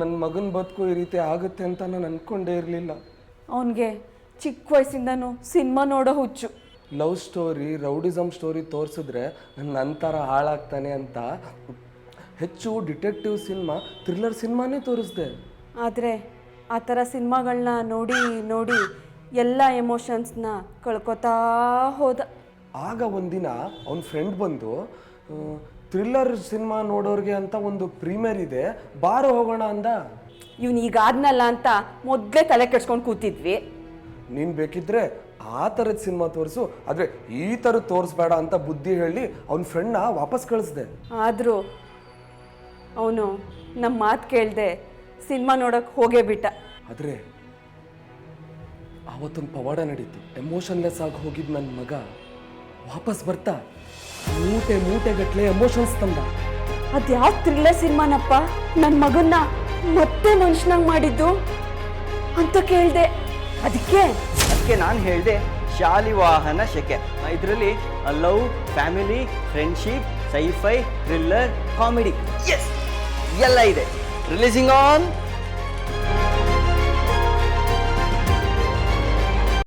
ನನ್ನ ಮಗನ ಬದುಕು ಈ ರೀತಿ ಆಗುತ್ತೆ ಅಂತ ನಾನು ಅನ್ಕೊಂಡೇ ಇರಲಿಲ್ಲ. ಅವನಿಗೆ ಚಿಕ್ಕ ವಯಸ್ಸಿಂದನೂ ಸಿನಿಮಾ ನೋಡೋ ಹುಚ್ಚು. ಲವ್ ಸ್ಟೋರಿ ರೌಡಿಸಮ್ ಸ್ಟೋರಿ ತೋರಿಸಿದ್ರೆ ನನ್ನ ಥರ ಹಾಳಾಗ್ತಾನೆ ಅಂತ ಹೆಚ್ಚು ಡಿಟೆಕ್ಟಿವ್ ಸಿನಿಮಾ ಥ್ರಿಲ್ಲರ್ ಸಿನಿಮಾನೇ ತೋರಿಸ್ದೆ. ಆದರೆ ಆ ಥರ ಸಿನಿಮಾಗಳನ್ನ ನೋಡಿ ನೋಡಿ ಎಲ್ಲ ಎಮೋಷನ್ಸ್ನ ಕಳ್ಕೊತಾ ಹೋದ. ಆಗ ಒಂದಿನ ಅವನ ಫ್ರೆಂಡ್ ಬಂದು ಥ್ರಿಲ್ಲರ್ ಸಿನಿಮಾ ನೋಡೋರಿಗೆ ಅಂತ ಒಂದು ಪ್ರೀಮಿಯರ್ ಇದೆ ಬಾರು ಹೋಗೋಣ ಅಂದ. ಇವ್ನು ಈಗ ಆದ್ನಲ್ಲ ಅಂತ ಮೊದಲೇ ತಲೆ ಕೆಡ್ಸ್ಕೊಂಡು ಕೂತಿದ್ವಿ. ನೀನು ಬೇಕಿದ್ರೆ ಆ ಥರದ ಸಿನಿಮಾ ತೋರಿಸು ಆದರೆ ಈ ಥರದ್ದು ತೋರಿಸ್ಬೇಡ ಅಂತ ಬುದ್ಧಿ ಹೇಳಿ ಅವನ ಫ್ರೆಂಡ್ನ ವಾಪಸ್ ಕಳಿಸ್ದೆ. ಆದರೂ ಅವನು ನಮ್ಮ ಮಾತು ಕೇಳ್ದೆ ಸಿನಿಮಾ ನೋಡೋಕೆ ಹೋಗೇ ಬಿಟ್ಟ. ಆದರೆ ಆವತ್ತೊಂದು ಪವಾಡ ನಡೀತು ಎಮೋಷನ್ಲೆಸ್ ಆಗಿ ಹೋಗಿದ್ ನನ್ನ ಮಗ ವಾಪಸ್ ಬರ್ತಾ. ಮೂಟೆ ಮೂಟೆಗಟ್ಲೆ ಎಮೋಷನ್ಸ್ ತಂದ. ಅದ್ಯಾವ ಥ್ರಿಲ್ಲರ್ ಸಿನಿಮಾನಪ್ಪ? ನನ್ನ ಮಗನ್ನ ಮತ್ತೆ ಮನುಷ್ಯನಾಗ ಮಾಡಿದ್ದು? ಅಂತ ಕೇಳಿದೆ. ಅದಕ್ಕೆ ಅದಕ್ಕೆ ನಾನು ಹೇಳಿದೆ ಶಾಲಿವಾಹನ ಶಕೆ. ಇದರಲ್ಲಿ love family friendship sci fi thriller comedy S ಎಲ್ಲ ಇದೆ. Releasing on